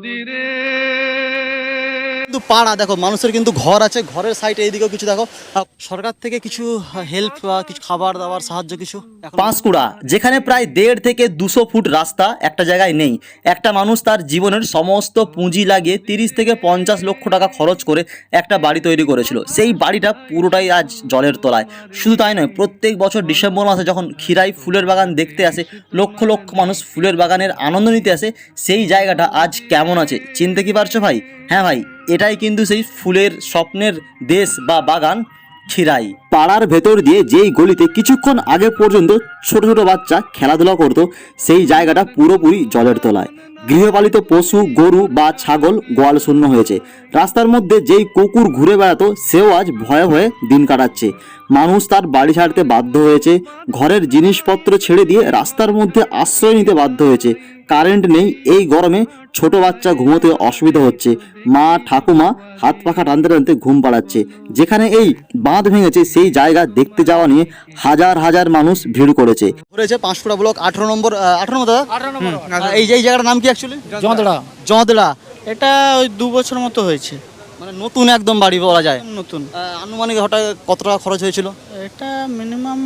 নদীরে কিন্তু পাড়া, দেখো, মানুষের কিন্তু ঘর আছে, ঘরের সাইডে এইদিকেও কিছু দেখো। সরকার থেকে কিছু হেল্প বা কিছু খাবার দাবার, সাহায্য কিছু পাঁশকুড়া, যেখানে প্রায় দেড় থেকে দুশো ফুট রাস্তা একটা জায়গায় নেই। একটা মানুষ তার জীবনের সমস্ত পুঁজি লাগিয়ে তিরিশ থেকে পঞ্চাশ লক্ষ টাকা খরচ করে একটা বাড়ি তৈরি করেছিল। সেই বাড়িটা পুরোটাই আজ জলের তলায়। শুধু তাই নয়, প্রত্যেক বছর ডিসেম্বর মাসে যখন খিরাই ফুলের বাগান দেখতে আসে, লক্ষ লক্ষ মানুষ ফুলের বাগানের আনন্দ নিতে আসে, সেই জায়গাটা আজ কেমন আছে? চিনতে কি পারছ ভাই? হ্যাঁ ভাই। এটাই কিন্তু সেই ফুলের স্বপ্নের দেশ বা বাগান খিরাই। পাড়ার ভেতর দিয়ে যেই গলিতে কিছুক্ষণ আগে পর্যন্ত ছোট ছোট বাচ্চা খেলাধুলা করত, সেই জায়গাটা পুরোপুরি জলের তলায়। গৃহপালিত পশু, গরু বা ছাগল গোয়াল শূন্য হয়েছে। রাস্তার মধ্যে যেই কুকুর ঘুরে বেড়াতো, সেও আজ ভয়ে ভয়ে দিন কাটাচ্ছে। মানুষ তার বাড়ি ছাড়তে বাধ্য হয়েছে, ঘরের জিনিসপত্র ছেড়ে দিয়ে রাস্তার মধ্যে আশ্রয় নিতে বাধ্য হয়েছে। কারেন্ট নেই এই গরমে ছোট বাচ্চা ঘুমোতে অসুবিধা হচ্ছে। মা ঠাকুমা হাত পাখা টানতে টানতে ঘুম পাড়াচ্ছে। যেখানে এই বাঁধ ভেঙেছে সেই জায়গা দেখতে যাওয়া নিয়ে হাজার হাজার মানুষ ভিড় করেছে। ঘুরেছে পাঁশকুড়া ব্লক আঠারো নম্বর আঠারো নম্বর দাদা? আহ, এই যে এই জায়গাটার নাম কি অ্যাকচুয়ালি জঁদড়া। জঁদড়া। এটা ওই দু বছর মতো হয়েছে। মানে নতুন একদম বাড়ি বলা যায়। নতুন। আনুমানিক হঠাৎ কত টাকা খরচ হয়েছিল? এটা মিনিমাম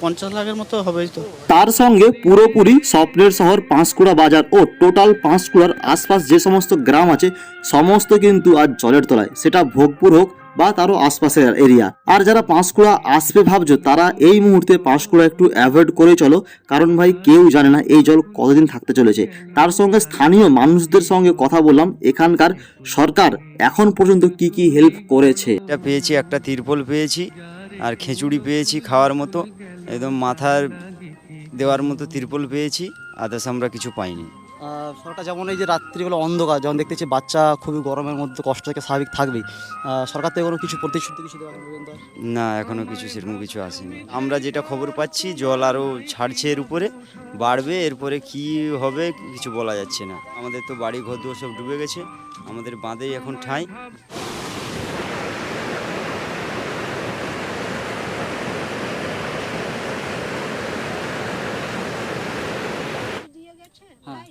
পঞ্চাশ লাখের মতো হবেই তো। তার সঙ্গে পুরোপুরি স্বপ্নের শহর পাঁশকুড়া বাজার ও টোটাল পাঁশকুড়ার আশপাশ যে সমস্ত গ্রাম আছে সমস্ত কিন্তু আজ জলের তলায়। সেটা ভোগপুর হোক বা তারও আশপাশের এরিয়া। আর যারা পাঁশকুড়া আসবে ভাবছ তারা এই মুহূর্তে পাঁশকুড়া একটু অ্যাভয়েড করে চলো। কারণ ভাই কেউ জানে না এই জল কতদিন থাকতে চলেছে। তার সঙ্গে স্থানীয় মানুষদের সঙ্গে কথা বললাম। এখানকার সরকার এখন পর্যন্ত কি কি হেল্প করেছে? এটা পেয়েছি একটা তিরপল পেয়েছি আর খিচুড়ি পেয়েছি খাওয়ার মতো। একদম মাথার দেওয়ার মতো তিরপল পেয়েছি আদার্স আমরা কিছু পাইনি। সরকার যেমন এই যে রাত্রিবেলা অন্ধকার যেমন দেখতেছি বাচ্চা খুবই গরমের মধ্যে কষ্ট থেকে স্বাভাবিক থাকবেই। সরকার থেকে কোনো কিছু প্রতিশ্রুতি কিছু দেওয়া না এখনও কিছু সেরকম কিছু আসেনি। আমরা যেটা খবর পাচ্ছি জল আরও ছাড়ছে এর উপরে বাড়বে এরপরে কি হবে কিছু বলা যাচ্ছে না। আমাদের তো বাড়ি ঘর দুয়ার সব ডুবে গেছে আমাদের বাঁধেই এখন ঠাঁই দিয়ে গেছে হ্যাঁ। ভাই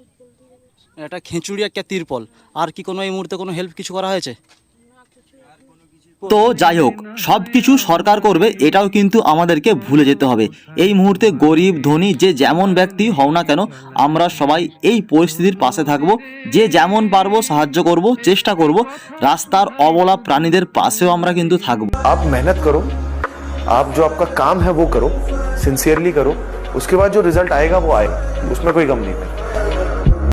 আর একটা ত্রিপল দিয়ে গেছে একটা খিঁচুড়ি একটা তিরপল আর কি কোনো এই মুহূর্তে কোনো হেল্প কিছু করা হয়েছে তো যাই হোক সব কিছু সরকার করবে এটাও কিন্তু আমাদেরকে ভুলে যেতে হবে এই মুহূর্তে গরিব ধনী যে যেমন ব্যক্তি হও না কেন আমরা সবাই এই পরিস্থিতির পাশে থাকব যে যেমন পারবো সাহায্য করব চেষ্টা করব রাস্তার অবলা প্রাণীদের পাশেও আমরা কিন্তু থাকবো आप मेहनत करो आप जो आपका काम है वो करो सिंसियरली करो उसके बाद जो रिजल्ट आएगा वो आएगा उसमें कोई गम नहीं है